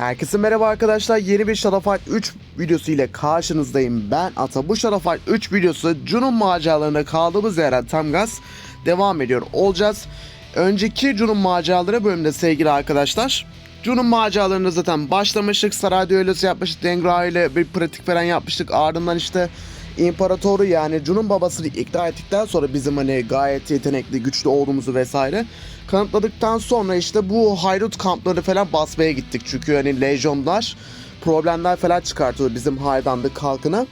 Herkese merhaba arkadaşlar. Yeni bir Fight 3 videosu ile karşınızdayım. Ben Ata. Bu Fight 3 videosu Jun'un maceralarında kaldığımız yerden tam gaz devam ediyor olacağız. Önceki Jun'un maceraları bölümünde sevgili arkadaşlar. Jun'un maceralarında zaten başlamıştık. Saray düellosu yapmıştık. Dengra ile bir pratik falan yapmıştık. Ardından işte İmparatoru yani Jun'un babasını ikna ettikten sonra bizim hani gayet yetenekli, güçlü olduğumuzu vesaire kanıtladıktan sonra işte bu haydut kampları falan basmaya gittik. Çünkü hani lejyonlar problemler falan çıkartıyor bizim haydandık halkına.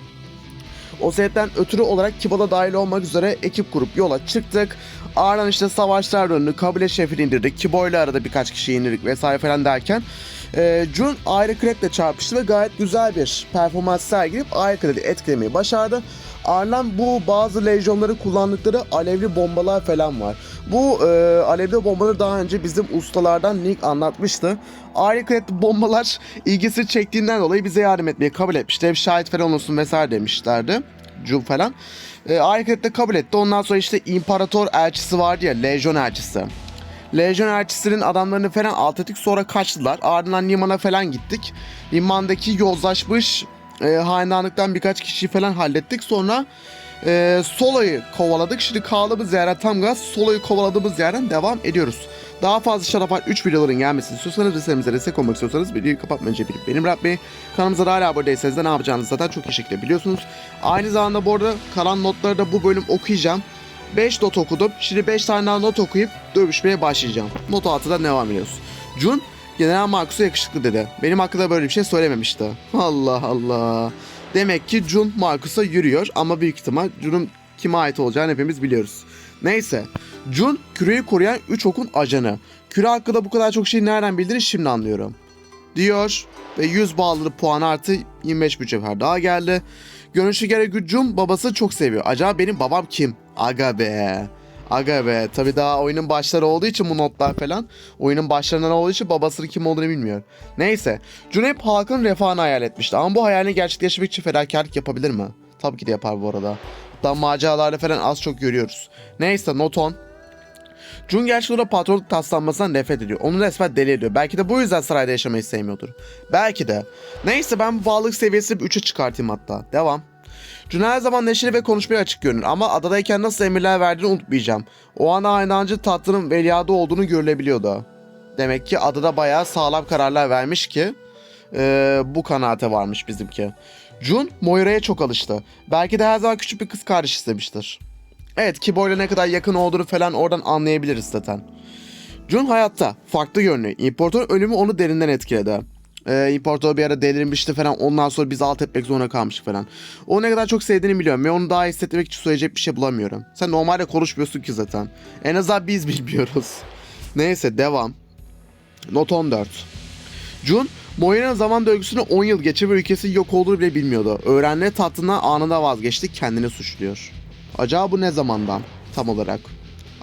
O sebepten ötürü olarak Kibal'a dahil olmak üzere ekip kurup yola çıktık. Ardından işte savaşlar döndü. Kabile şefini indirdik. Kibo ile arada birkaç kişi indirdik vesaire falan derken e, Jun ayrı çarpıştı ve gayet güzel bir performans sergileyip ayrı etkilemeyi başardı. Ardından bu bazı lejyonları kullandıkları alevli bombalar falan var. Bu e, alevli bombaları daha önce bizim ustalardan Nick anlatmıştı. Ayrı Crack bombalar ilgisi çektiğinden dolayı bize yardım etmeye kabul etmişti. Hep şahit falan olsun vesaire demişlerdi. Jun falan. E, Aykut de kabul etti. Ondan sonra işte İmparator elçisi vardı ya, Lejyon elçisi. Lejyon elçisinin adamlarını falan alt ettik sonra kaçtılar. Ardından limana falan gittik. Limandaki yozlaşmış e, hanedanlıktan birkaç kişiyi falan hallettik. Sonra e, Solo'yu kovaladık. Şimdi kaldığımız yerden tam gaz Solo'yu kovaladığımız yerden devam ediyoruz. Daha fazla Şarafat 3 videoların gelmesini istiyorsanız ve serimize destek olmak istiyorsanız videoyu kapatmayın bilip benim Rab Bey. Kanalımıza da hala abone değilseniz de ne yapacağınızı zaten çok iyi şekilde biliyorsunuz. Aynı zamanda bu arada kalan notları da bu bölüm okuyacağım. 5 not okudum. Şimdi 5 tane daha not okuyup dövüşmeye başlayacağım. Not 6'dan devam ediyoruz. Jun General Marcus'a yakışıklı dedi. Benim hakkında böyle bir şey söylememişti. Allah Allah. Demek ki Jun Marcus'a yürüyor ama büyük ihtimal Jun'un kime ait olacağını hepimiz biliyoruz. Neyse. Jun küreyi koruyan 3 okun ajanı. Küre hakkında bu kadar çok şey nereden bildiğini şimdi anlıyorum. Diyor ve 100 bağlı puan artı 25 mücevher daha geldi. Görünüşü göre Jun babası çok seviyor. Acaba benim babam kim? Aga be. Aga be. Tabi daha oyunun başları olduğu için bu notlar falan. Oyunun başlarından olduğu için babasının kim olduğunu bilmiyor. Neyse. Hep halkın refahını hayal etmişti. Ama bu hayalini gerçekleştirmek için fedakarlık yapabilir mi? Tabii ki de yapar bu arada. Daha maceralarda falan az çok görüyoruz. Neyse not 10. Jun gerçekten patronluk taslanmasından nefret ediyor. Onu resmen deli ediyor. Belki de bu yüzden sarayda yaşamayı sevmiyordur. Belki de. Neyse ben bu bağlılık seviyesini 3'e çıkartayım hatta. Devam. Jun her zaman neşeli ve konuşmaya açık görünür ama adadayken nasıl emirler verdiğini unutmayacağım. O an aynancı tatlının veliadı olduğunu görülebiliyordu. Demek ki adada bayağı sağlam kararlar vermiş ki eee, bu kanaate varmış bizimki. Jun Moira'ya çok alıştı. Belki de her zaman küçük bir kız kardeş istemiştir. Evet Kibo'yla ne kadar yakın olduğunu falan oradan anlayabiliriz zaten. Jun hayatta. Farklı görünüyor. İmparatorun ölümü onu derinden etkiledi. Ee, İmparator bir ara delirmişti falan. Ondan sonra bizi alt etmek zorunda kalmıştık falan. O ne kadar çok sevdiğini biliyorum ve onu daha iyi hissettirmek için söyleyecek bir şey bulamıyorum. Sen normalde konuşmuyorsun ki zaten. En azından biz bilmiyoruz. Neyse devam. Not 14. Jun, Moira'nın zaman döngüsünü 10 yıl geçirip ülkesi yok olduğunu bile bilmiyordu. Öğrenme tatlına anında vazgeçti, kendini suçluyor. Acaba bu ne zamandan tam olarak?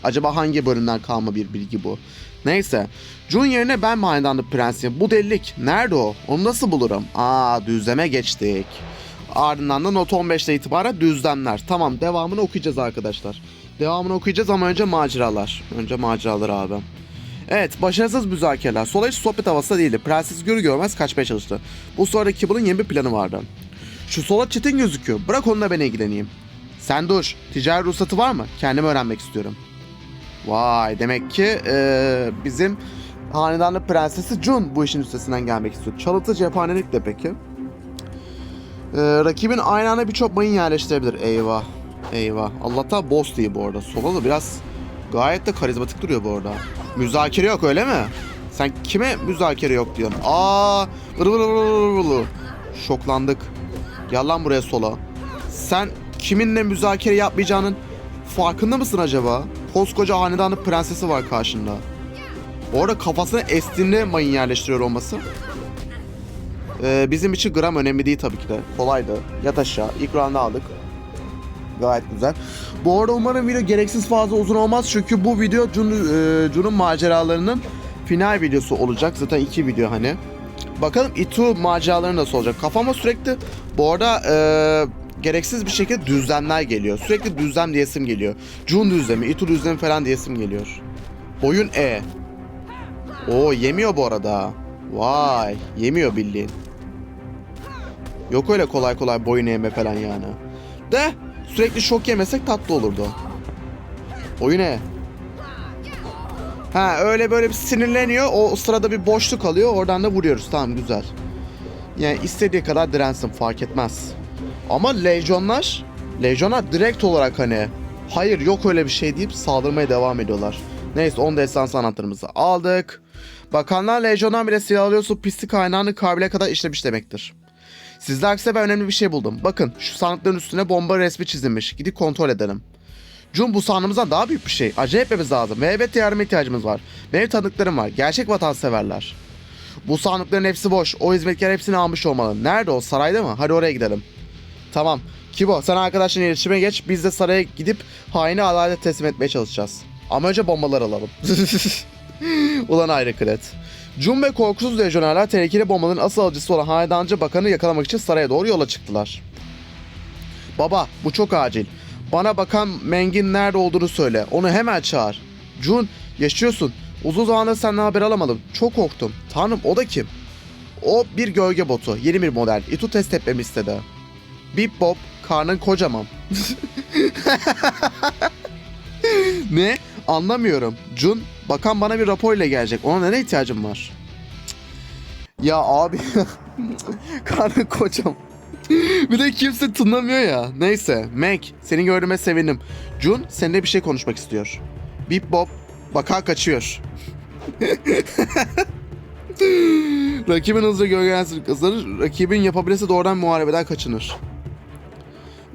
Acaba hangi bölümden kalma bir bilgi bu? Neyse. Jun yerine ben mi hanedanlık prensiyim? Bu delilik. Nerede o? Onu nasıl bulurum? Aa düzleme geçtik. Ardından da not 15'te itibaren düzlemler. Tamam devamını okuyacağız arkadaşlar. Devamını okuyacağız ama önce maceralar. Önce maceralar abi. Evet, başarısız müzakereler. Sola hiç sohbet havasında değildi. Prenses görü görmez kaçmaya çalıştı. Bu sırada Kibble'ın yeni bir planı vardı. Şu sola çetin gözüküyor. Bırak onunla ben ilgileneyim. Sen dur. Ticari ruhsatı var mı? Kendim öğrenmek istiyorum. Vay demek ki eee, bizim hanedanlık prensesi Jun bu işin üstesinden gelmek istiyor. Çalıtı cephanelik de peki. Eee, rakibin aynı anda birçok mayın yerleştirebilir. Eyvah. Eyvah. Allah'tan boss değil bu arada. Sola da biraz gayet de karizmatik duruyor bu arada. Müzakere yok öyle mi? Sen kime müzakere yok diyorsun? Aa. Şoklandık. Gel buraya sola. Sen kiminle müzakere yapmayacağının farkında mısın acaba? Koskoca hanedanın prensesi var karşında. Orada kafasına estiğinde mayın yerleştiriyor olması. Ee, bizim için gram önemli değil tabii ki de. Kolaydı. Yat aşağı. İlk round'u aldık. Gayet güzel. Bu arada umarım video gereksiz fazla uzun olmaz. Çünkü bu video Jun, e, Jun'un maceralarının final videosu olacak. Zaten iki video hani. Bakalım Itu maceraları nasıl olacak. Kafama sürekli bu arada e, gereksiz bir şekilde düzlemler geliyor. Sürekli düzlem diyesim geliyor. Jun düzlemi, Itu düzlemi falan diyesim geliyor. Oyun E. Oo yemiyor bu arada. Vay yemiyor bildiğin. Yok öyle kolay kolay boyun eğme falan yani. De sürekli şok yemesek tatlı olurdu. Oyun ne? Ha öyle böyle bir sinirleniyor. O sırada bir boşluk kalıyor. Oradan da vuruyoruz. Tamam güzel. Yani istediği kadar dirensin fark etmez. Ama lejyonlar, lejyonlar direkt olarak hani hayır yok öyle bir şey deyip saldırmaya devam ediyorlar. Neyse 10 destansı anahtarımızı aldık. Bakanlar lejyondan bile silah alıyorsa pislik kaynağını kabile kadar işlemiş demektir. Sizde aksine ben önemli bir şey buldum. Bakın şu sandıkların üstüne bomba resmi çizilmiş. Gidip kontrol edelim. Jun bu sandığımızdan daha büyük bir şey. Acele etmemiz lazım ve elbette yardıma ihtiyacımız var. Benim tanıdıklarım var. Gerçek vatanseverler. Bu sandıkların hepsi boş. O hizmetkar hepsini almış olmalı. Nerede o? Sarayda mı? Hadi oraya gidelim. Tamam. Kibo sen arkadaşlarla iletişime geç. Biz de saraya gidip haini adalete teslim etmeye çalışacağız. Ama önce bombalar alalım. Ulan ayrı kret. Jun ve korkusuz lejyonerler tehlikeli bombaların asıl alıcısı olan hanedancı bakanı yakalamak için saraya doğru yola çıktılar. Baba bu çok acil. Bana bakan Meng'in nerede olduğunu söyle. Onu hemen çağır. Jun yaşıyorsun. Uzun zamandır senden haber alamadım. Çok korktum. Tanrım o da kim? O bir gölge botu. Yeni bir model. İtu test etmemi istedi. Bip bop. Karnın kocaman. ne? Anlamıyorum. Jun bakan bana bir rapor ile gelecek. Ona neye ihtiyacım var? Ya abi. Karnın kocaman. bir de kimse tınlamıyor ya. Neyse. Meg, seni gördüğüme sevindim. Jun, seninle bir şey konuşmak istiyor. Bip bop, bakan kaçıyor. Rakibin hızlı gölgelensin kızları, rakibin yapabilirse doğrudan muharebeden kaçınır.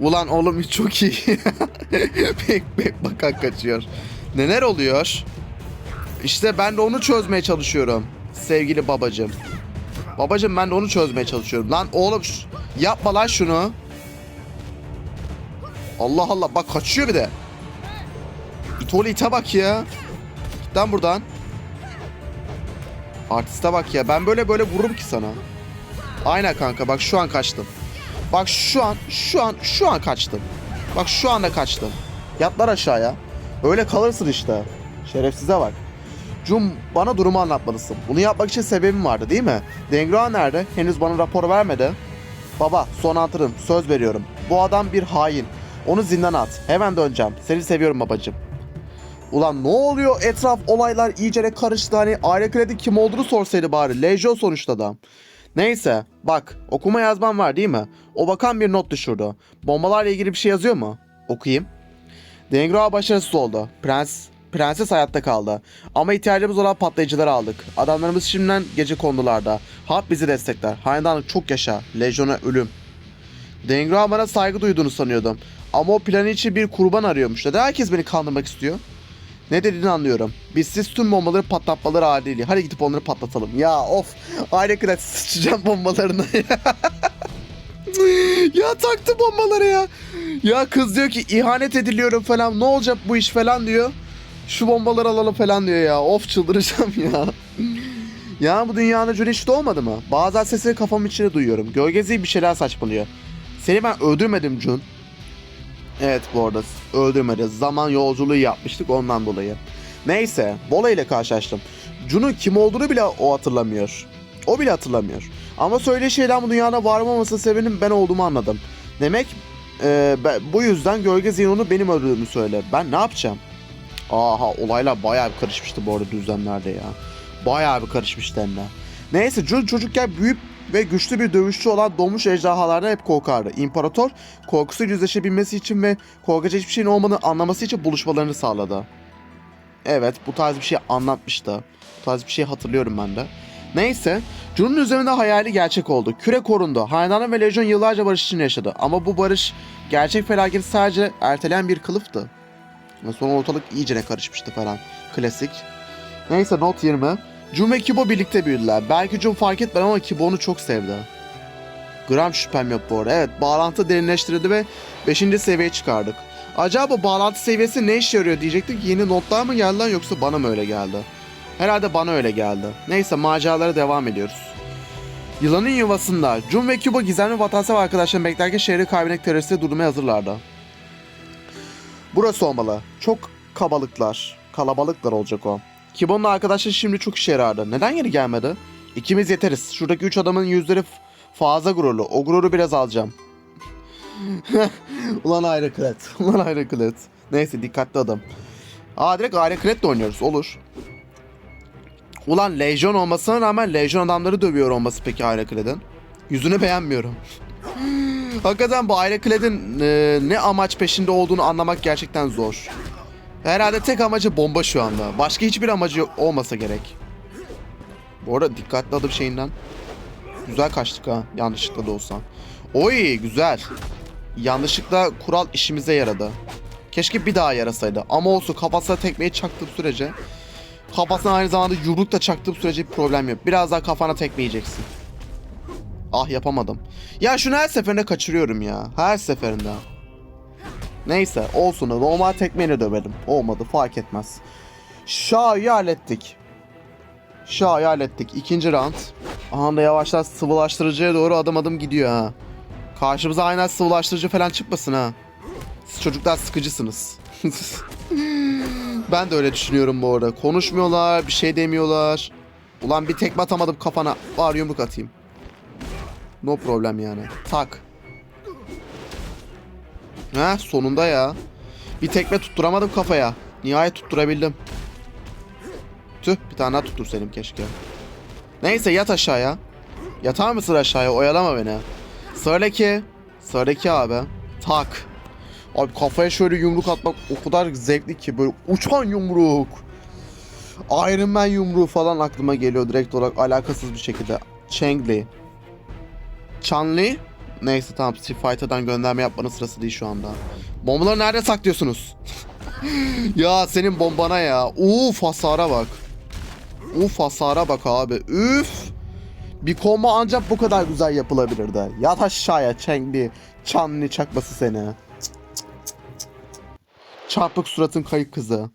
Ulan oğlum çok iyi. bek bek bakan kaçıyor. Neler oluyor? İşte ben de onu çözmeye çalışıyorum. Sevgili babacım. Babacım ben de onu çözmeye çalışıyorum. Lan oğlum yapma lan şunu. Allah Allah bak kaçıyor bir de. İtolu ite bak ya. Git lan buradan. Artiste bak ya. Ben böyle böyle vururum ki sana. Aynen kanka bak şu an kaçtım. Bak şu an şu an şu an kaçtım. Bak şu anda kaçtım. Yatlar aşağıya. Öyle kalırsın işte. Şerefsize bak. Cum bana durumu anlatmalısın. Bunu yapmak için sebebim vardı değil mi? Dengra nerede? Henüz bana rapor vermedi. Baba son hatırım söz veriyorum. Bu adam bir hain. Onu zindana at. Hemen döneceğim. Seni seviyorum babacım. Ulan ne oluyor? Etraf olaylar iyice karıştı. Hani aile kredi kim olduğunu sorsaydı bari. Lejyon sonuçta da. Neyse bak okuma yazman var değil mi? O bakan bir not düşürdü. Bombalarla ilgili bir şey yazıyor mu? Okuyayım. Dengra başarısız oldu. Prens Prenses hayatta kaldı. Ama ihtiyacımız olan patlayıcıları aldık. Adamlarımız şimdiden gece kondularda. Harp bizi destekler. Hanedanlık çok yaşa. Lejyona ölüm. Dengra bana saygı duyduğunu sanıyordum. Ama o planı için bir kurban arıyormuş. Neden herkes beni kandırmak istiyor? Ne dediğini anlıyorum. Biz siz tüm bombaları patlatmaları adili. Hadi gidip onları patlatalım. Ya of. Aile kadar sıçacağım bombalarına ya taktı bombaları ya. Ya kız diyor ki ihanet ediliyorum falan. Ne olacak bu iş falan diyor. Şu bombaları alalım falan diyor ya. Of çıldıracağım ya. ya bu dünyanın ucunu hiç doğmadı mı? Bazen sesini kafamın içine duyuyorum. Gölgezi bir şeyler saçmalıyor. Seni ben öldürmedim Jun. Evet bu arada öldürmedi. Zaman yolculuğu yapmıştık ondan dolayı. Neyse Bola ile karşılaştım. Jun'un kim olduğunu bile o hatırlamıyor. O bile hatırlamıyor. Ama söylediği şeyden bu dünyada var olmaması sebebinin ben olduğumu anladım. Demek e, bu yüzden gölge zihnini benim öldürdüğümü söyle. Ben ne yapacağım? Aha olaylar bayağı bir karışmıştı bu arada düzenlerde ya. Bayağı bir karışmıştı hem de. Neyse Jun çocukken büyük ve güçlü bir dövüşçü olan donmuş ejderhalardan hep korkardı. İmparator korkusuyla yüzleşebilmesi için ve korkacak hiçbir şeyin olmadığını anlaması için buluşmalarını sağladı. Evet bu tarz bir şey anlatmıştı. Bu tarz bir şey hatırlıyorum ben de. Neyse Jun'un üzerinde hayali gerçek oldu. Küre korundu. Hanedanı ve Lejyon yıllarca barış içinde yaşadı. Ama bu barış gerçek felaketi sadece erteleyen bir kılıftı. Sonra ortalık iyicene karışmıştı falan. Klasik. Neyse not 20. Jun ve Kibo birlikte büyüdüler. Belki Jun fark etmedi ama Kibo onu çok sevdi. Gram şüphem yok bu arada. Evet bağlantı derinleştirildi ve 5. seviyeye çıkardık. Acaba bağlantı seviyesi ne işe yarıyor diyecektik. Yeni notlar mı geldi yoksa bana mı öyle geldi? Herhalde bana öyle geldi. Neyse maceralara devam ediyoruz. Yılanın yuvasında Jun ve Cuba gizemli vatansever arkadaşlarını beklerken şehri kaybenek teröristi durmaya hazırlardı. Burası olmalı. Çok kabalıklar. Kalabalıklar olacak o. Kibo'nun arkadaşları şimdi çok işe yarardı. Neden geri gelmedi? İkimiz yeteriz. Şuradaki üç adamın yüzleri fazla gururlu. O gururu biraz alacağım. Ulan ayrı klet. Ulan ayrı klet. Neyse dikkatli adam. Aa direkt ayrı kletle oynuyoruz. Olur. Ulan lejyon olmasına rağmen lejyon adamları dövüyor olması peki ayrı kletin. Yüzünü beğenmiyorum. Hakikaten bu ayrı kletin e, ne amaç peşinde olduğunu anlamak gerçekten zor. Herhalde tek amacı bomba şu anda. Başka hiçbir amacı olmasa gerek. Bu arada dikkatli adım şeyinden. Güzel kaçtık ha. Yanlışlıkla da olsa. Oy güzel. Yanlışlıkla kural işimize yaradı. Keşke bir daha yarasaydı. Ama olsun kafasına tekmeyi çaktığım sürece. Kafasına aynı zamanda yumruk da çaktığım sürece bir problem yok. Biraz daha kafana tekme yiyeceksin. Ah yapamadım. Ya şunu her seferinde kaçırıyorum ya. Her seferinde. Neyse olsun. Normal tekmeyle dövelim. Olmadı fark etmez. Şah'ı hallettik. Şah'ı hallettik. İkinci round. Aha da yavaşlar sıvılaştırıcıya doğru adım adım gidiyor ha. Karşımıza aynen sıvılaştırıcı falan çıkmasın ha. Siz çocuklar sıkıcısınız. ben de öyle düşünüyorum bu arada. Konuşmuyorlar, bir şey demiyorlar. Ulan bir tekme atamadım kafana. Var yumruk atayım. No problem yani. Tak. Ha sonunda ya. Bir tekme tutturamadım kafaya. Nihayet tutturabildim. Tüh bir tane daha tuttursaydım keşke. Neyse yat aşağıya. Yatar mısın aşağıya? Oyalama beni. Sıradaki. Sıradaki abi. Tak. Abi kafaya şöyle yumruk atmak o kadar zevkli ki böyle uçan yumruk. Iron Man yumruğu falan aklıma geliyor direkt olarak alakasız bir şekilde. Changli. Chanli. Neyse tamam Street Fighter'dan gönderme yapmanın sırası değil şu anda. Bombaları nerede saklıyorsunuz? ya senin bombana ya. Uf hasara bak. Uf hasara bak abi. Üf. Bir combo ancak bu kadar güzel yapılabilirdi. Yat aşağıya Chengli. Chanli çakması seni. Çarpık suratın kayık kızı.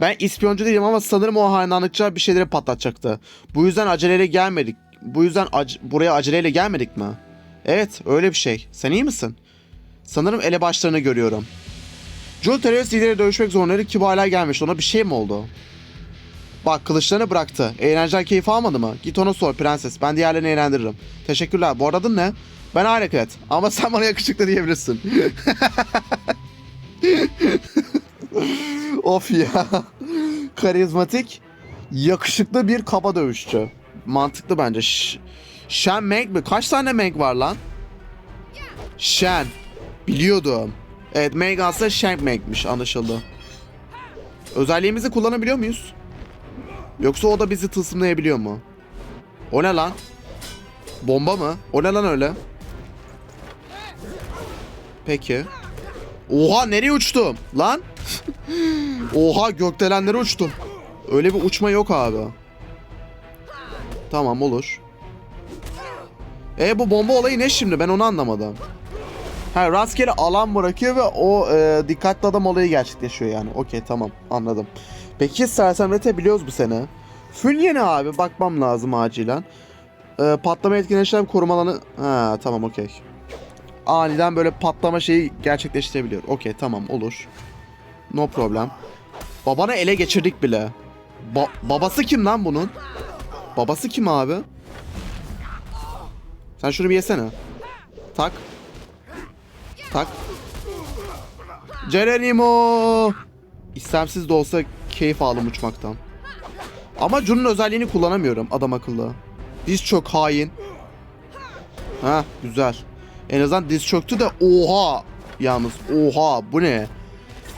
Ben ispiyoncu değilim ama sanırım o hainanlıkçılar bir şeyleri patlatacaktı. Bu yüzden aceleyle gelmedik. Bu yüzden ac- buraya aceleyle gelmedik mi? Evet öyle bir şey. Sen iyi misin? Sanırım elebaşlarını görüyorum. Jul terörist lideri dövüşmek zorundaydı ki bu hala gelmiş. Ona bir şey mi oldu? Bak kılıçlarını bıraktı. Eğlenceden keyif almadı mı? Git ona sor prenses. Ben diğerlerini eğlendiririm. Teşekkürler. Bu arada adın ne? Ben Hareket. Ama sen bana yakışıklı diyebilirsin. of ya. Karizmatik, yakışıklı bir kaba dövüşçü. Mantıklı bence. Ş- Shen Meng mi? Kaç tane Meng var lan? Shen. Biliyordum. Evet Meng aslında Shen Meng'miş anlaşıldı. Özelliğimizi kullanabiliyor muyuz? Yoksa o da bizi tılsımlayabiliyor mu? O ne lan? Bomba mı? O ne lan öyle? Peki. Oha nereye uçtum? Lan? Oha gökdelenlere uçtum. Öyle bir uçma yok abi. Tamam olur. E bu bomba olayı ne şimdi? Ben onu anlamadım. Ha rastgele alan bırakıyor ve o e, dikkatli adam olayı gerçekleşiyor yani. Okey tamam anladım. Peki sersemlete biliyoruz bu sene. Fünye ne abi? Bakmam lazım acilen. E, patlama etkileşen koruma alanı... Ha tamam okey. Aniden böyle patlama şeyi gerçekleştirebiliyor. Okey tamam olur. No problem. Babana ele geçirdik bile. Ba- babası kim lan bunun? Babası kim abi? Sen şunu bir yesene. Tak. Tak. Geronimo. İstemsiz de olsa keyif aldım uçmaktan. Ama Jun'un özelliğini kullanamıyorum adam akıllı. Diz çok hain. Ha güzel. En azından diz çöktü de oha. Yalnız oha bu ne?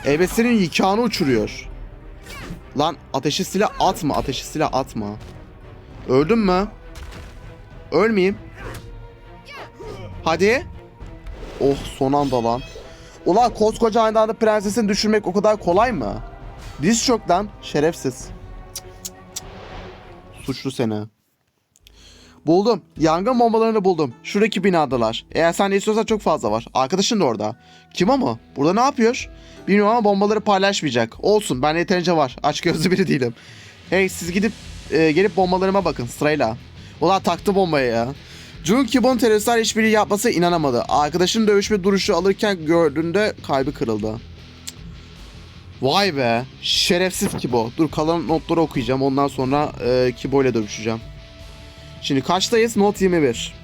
Ebesinin yıkağını uçuruyor. Lan ateşi silah atma ateşi silah atma. Öldün mü? Ölmeyeyim. Hadi. Oh son anda lan. Ulan koskoca aynı anda prensesini düşürmek o kadar kolay mı? Diz çok lan şerefsiz. Suçlu seni. Buldum. Yangın bombalarını buldum. Şuradaki binadalar. Eğer sen de istiyorsan çok fazla var. Arkadaşın da orada. Kim mu? Burada ne yapıyor? Bilmiyorum ama bombaları paylaşmayacak. Olsun ben yeterince var. Aç gözlü biri değilim. Hey siz gidip e, gelip bombalarıma bakın sırayla. Ulan taktı bombayı ya. Jun Kibon teröristler işbirliği yapması inanamadı. Arkadaşının dövüşme duruşu alırken gördüğünde kalbi kırıldı. Vay be. Şerefsiz Kibo. Dur kalan notları okuyacağım. Ondan sonra e, Kibo ile dövüşeceğim. Şimdi kaçtayız? Not 21.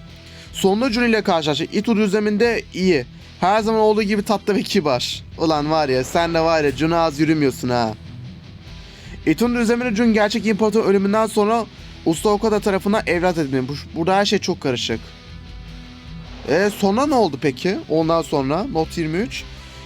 Sonunda Jun ile karşılaştık. İtu düzleminde iyi. Her zaman olduğu gibi tatlı ve kibar. Ulan var ya sen de var ya Jun'a az yürümüyorsun ha. Itu'nun düzleminde Jun gerçek imparator ölümünden sonra Usta Okada tarafından evlat. Bu- Burada her şey çok karışık. E sonra ne oldu peki? Ondan sonra Not 23.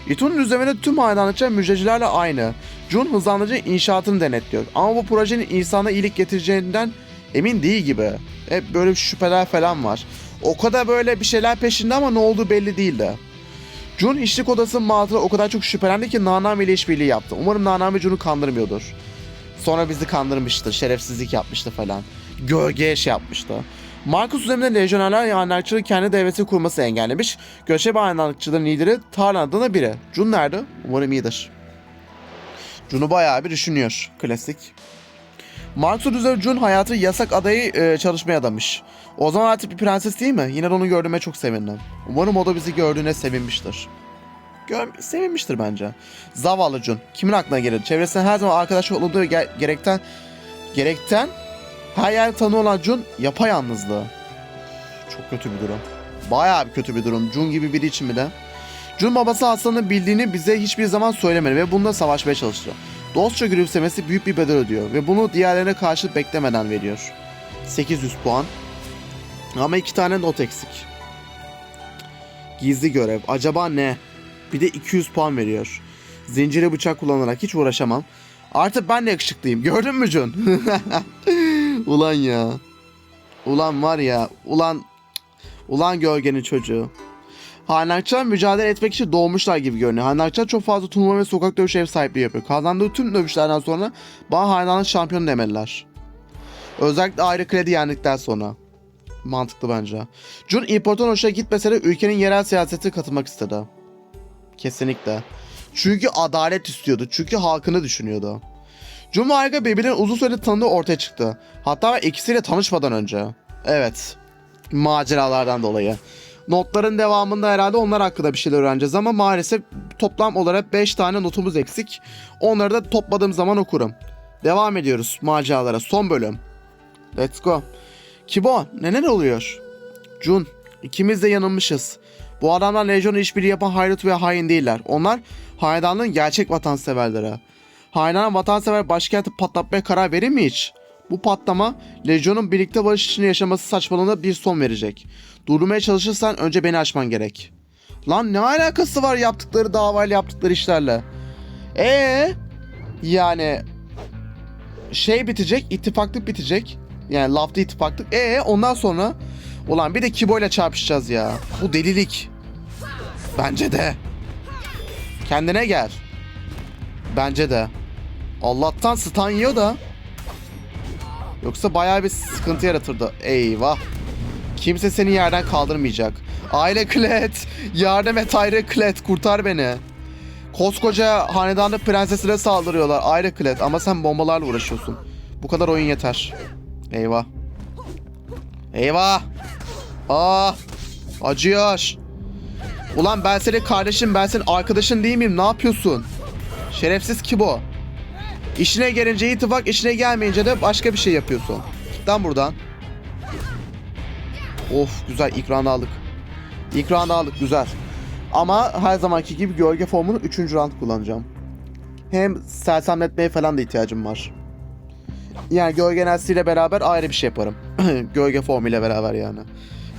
Itu'nun düzleminde tüm hayranlıklar müjdecilerle aynı. Jun hızlandırıcı inşaatını denetliyor. Ama bu projenin insana iyilik getireceğinden emin değil gibi. Hep böyle şüpheler falan var. O kadar böyle bir şeyler peşinde ama ne olduğu belli değil de. Jun işlik odasının mağazada o kadar çok şüphelendi ki Nanami ile işbirliği yaptı. Umarım Nanami Jun'u kandırmıyordur. Sonra bizi kandırmıştır, şerefsizlik yapmıştı falan. Gölgeye şey yapmıştı. Marcus üzerinde lejyonerler yanarçılığı kendi devleti kurması engellemiş. Göçebe aydınlıkçıların lideri Tarlan adına biri. Jun nerede? Umarım iyidir. Jun'u bayağı bir düşünüyor. Klasik. Marcus üzerinde Jun hayatı yasak adayı e, çalışmaya adamış. O zaman artık bir prenses değil mi? Yine de onu gördüğüme çok sevindim. Umarım o da bizi gördüğüne sevinmiştir. Gör, sevinmiştir bence. Zavallı Jun. Kimin aklına gelir? Çevresinde her zaman arkadaş olduğu ge- gerekten gerekten her yer tanı olan Jun yapayalnızlığı. Çok kötü bir durum. Bayağı bir kötü bir durum. Jun gibi biri için mi de? Jun babası hastanın bildiğini bize hiçbir zaman söylemedi ve bununla savaşmaya çalıştı. Dostça gülümsemesi büyük bir bedel ödüyor ve bunu diğerlerine karşı beklemeden veriyor. 800 puan. Ama iki tane not eksik. Gizli görev. Acaba ne? Bir de 200 puan veriyor. Zincire bıçak kullanarak hiç uğraşamam. Artık ben de yakışıklıyım. Gördün mü Jun? ulan ya. Ulan var ya. Ulan. Ulan gölgenin çocuğu. Haynakçılar mücadele etmek için doğmuşlar gibi görünüyor. Haynakçılar çok fazla turnuva ve sokak dövüş ev sahipliği yapıyor. Kazandığı tüm dövüşlerden sonra bana Haynak'ın şampiyonu demeliler. Özellikle ayrı kredi yendikten sonra. Mantıklı bence. Jun İmparator hoşuna gitmese de ülkenin yerel siyasete katılmak istedi. Kesinlikle. Çünkü adalet istiyordu. Çünkü halkını düşünüyordu. Aika birbirinin uzun süredir tanıdığı ortaya çıktı. Hatta ikisiyle tanışmadan önce. Evet. Maceralardan dolayı. Notların devamında herhalde onlar hakkında bir şeyler öğreneceğiz ama maalesef toplam olarak 5 tane notumuz eksik. Onları da topladığım zaman okurum. Devam ediyoruz maceralara. Son bölüm. Let's go. Kibo neler oluyor? Jun ikimiz de yanılmışız. Bu adamlar Legion'la işbirliği yapan haydut ve hain değiller. Onlar hanedanlığın gerçek vatanseverleri. Hanedan vatansever başkenti patlatmaya karar verir mi hiç? Bu patlama Legion'un birlikte barış içinde yaşaması saçmalığına bir son verecek. Durdurmaya çalışırsan önce beni açman gerek. Lan ne alakası var yaptıkları davayla yaptıkları işlerle? Ee yani şey bitecek, ittifaklık bitecek. Yani lafta ittifaklık. E ondan sonra ulan bir de Kibo ile çarpışacağız ya. Bu delilik. Bence de. Kendine gel. Bence de. Allah'tan stun yiyor da. Yoksa bayağı bir sıkıntı yaratırdı. Eyvah. Kimse seni yerden kaldırmayacak. Aile Klet. Yardım et Aile Klet. Kurtar beni. Koskoca hanedanda prensesine saldırıyorlar. Aile Klet. Ama sen bombalarla uğraşıyorsun. Bu kadar oyun yeter. Eyvah. Eyvah. Ah. Acıyor. Ulan ben senin kardeşim, ben senin arkadaşın değil miyim? Ne yapıyorsun? Şerefsiz Kibo. İşine gelince ittifak, işine gelmeyince de başka bir şey yapıyorsun. Lan buradan. Of güzel ikranı aldık. İkranı aldık güzel. Ama her zamanki gibi gölge formunu 3. round kullanacağım. Hem sersemletmeye falan da ihtiyacım var. Yani gölge enerjisiyle beraber ayrı bir şey yaparım. gölge formuyla beraber yani.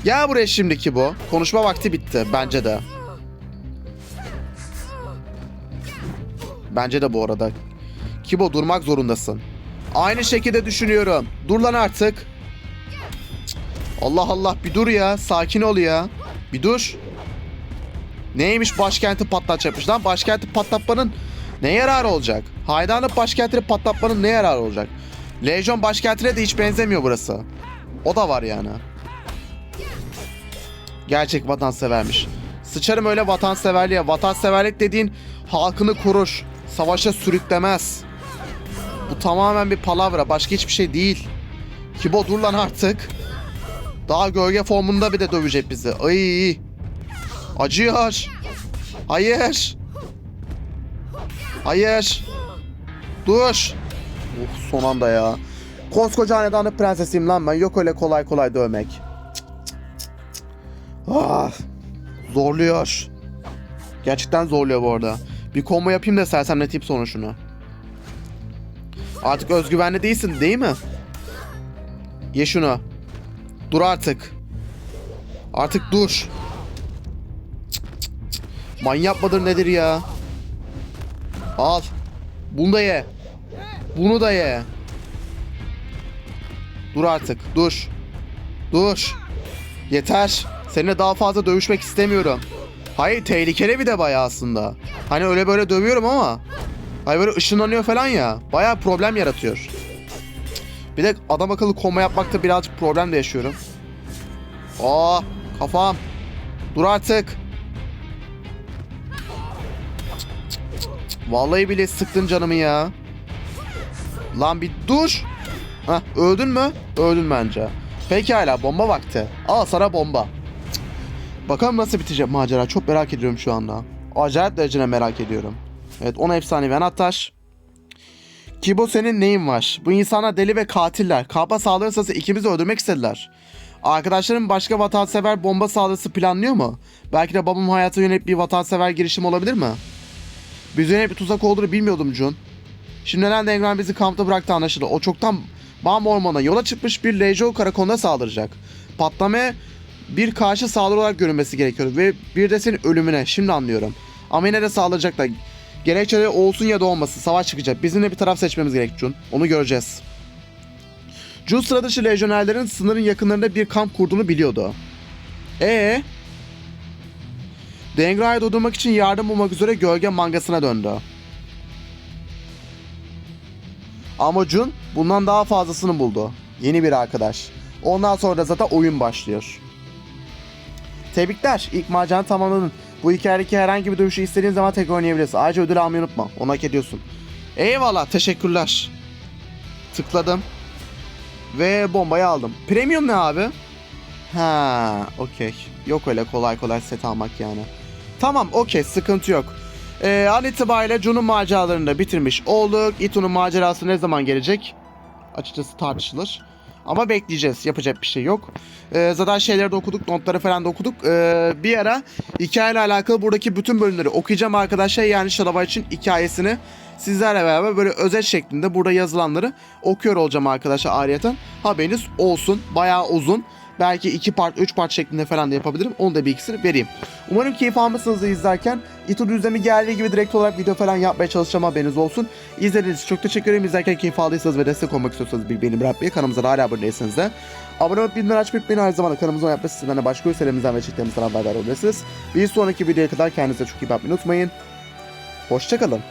Gel buraya şimdiki bu. Konuşma vakti bitti bence de. Bence de bu arada. Kibo durmak zorundasın. Aynı şekilde düşünüyorum. Dur lan artık. Allah Allah bir dur ya. Sakin ol ya. Bir dur. Neymiş başkenti patlatacakmış lan? Başkenti patlatmanın ne yararı olacak? Haydanlık başkentini patlatmanın ne yararı olacak? Lejyon başkentine de hiç benzemiyor burası. O da var yani. Gerçek vatansevermiş. Sıçarım öyle vatanseverliğe. Vatanseverlik dediğin halkını korur. Savaşa sürüklemez. Bu tamamen bir palavra. Başka hiçbir şey değil. Kibo dur lan artık. Daha gölge formunda bir de dövecek bizi. Ay. Acıyor. Hayır. Hayır. Dur. Oh, son anda ya. Koskoca hanedanın prensesiyim lan ben. Yok öyle kolay kolay dövmek. Ah, zorluyor. Gerçekten zorluyor bu arada. Bir combo yapayım da sersemleteyim sonra şunu. Artık özgüvenli değilsin değil mi? Ye şunu. Dur artık. Artık dur. Cık, cık, nedir ya? Al. Bunu da ye. Bunu da ye. Dur artık. Dur. Dur. Yeter. Seninle daha fazla dövüşmek istemiyorum. Hayır tehlikeli bir de bayağı aslında. Hani öyle böyle dövüyorum ama. Hayır böyle ışınlanıyor falan ya. Bayağı problem yaratıyor. Bir de adam akıllı koma yapmakta birazcık problem de yaşıyorum. Aa kafam. Dur artık. Vallahi bile sıktın canımı ya. Lan bir dur. Hah öldün mü? Öldün bence. Pekala bomba vakti. Al sana bomba. Bakalım nasıl bitecek macera. Çok merak ediyorum şu anda. Acayip derecede merak ediyorum. Evet 10 efsanevi anahtar. Kibo senin neyin var? Bu insanlar deli ve katiller. Kapa saldırırsa ikimizi öldürmek istediler. Arkadaşlarım başka vatansever bomba saldırısı planlıyor mu? Belki de babam hayata yönelik bir vatansever girişim olabilir mi? Bize yönelik bir tuzak olduğunu bilmiyordum Jun. Şimdi neden Dengren bizi kampta bıraktı anlaşıldı. O çoktan Bam Orman'a yola çıkmış bir Lejo karakoluna saldıracak. Patlamaya bir karşı saldırı olarak görünmesi gerekiyor ve bir de senin ölümüne şimdi anlıyorum. Ama yine de saldıracaklar. Gerekçeleri olsun ya da olmasın savaş çıkacak. Bizim bir taraf seçmemiz gerek Jun. Onu göreceğiz. Jun sıra dışı lejyonerlerin sınırın yakınlarında bir kamp kurduğunu biliyordu. Ee, Dengra'yı durdurmak için yardım bulmak üzere gölge mangasına döndü. Ama Jun bundan daha fazlasını buldu. Yeni bir arkadaş. Ondan sonra da zaten oyun başlıyor. Tebrikler. İlk maceranı tamamladın. Bu hikayedeki herhangi bir dövüşü istediğin zaman tekrar oynayabilirsin. Ayrıca ödül almayı unutma. Onu hak ediyorsun. Eyvallah. Teşekkürler. Tıkladım. Ve bombayı aldım. Premium ne abi? Ha, okey. Yok öyle kolay kolay set almak yani. Tamam, okey. Sıkıntı yok. Ee, an itibariyle Jun'un maceralarını da bitirmiş olduk. Ito'nun macerası ne zaman gelecek? Açıkçası tartışılır. Ama bekleyeceğiz. Yapacak bir şey yok. Ee, zaten şeyleri de okuduk. Notları falan da okuduk. Ee, bir ara hikayeyle alakalı buradaki bütün bölümleri okuyacağım arkadaşlar. Yani Şalava için hikayesini sizlerle beraber böyle özet şeklinde burada yazılanları okuyor olacağım arkadaşlar ayrıyeten. Haberiniz olsun. Bayağı uzun. Belki iki part, üç part şeklinde falan da yapabilirim. Onu da bilgisini vereyim. Umarım keyif almışsınız da izlerken. İTÜ düzlemi geldiği gibi direkt olarak video falan yapmaya çalışacağım haberiniz olsun. İzlediğiniz çok teşekkür ederim. İzlerken keyif aldıysanız ve destek olmak istiyorsanız bir beğeni bırakmayı, kanalımıza hala abone değilseniz de abone olup bildirimleri açmayı unutmayın. Aynı zamanda kanalımıza abone yapmayı sizden de başka ülkelerimizden ve çektiğimizden haberdar olabilirsiniz. Bir sonraki videoya kadar kendinize çok iyi bakmayı unutmayın. Hoşçakalın.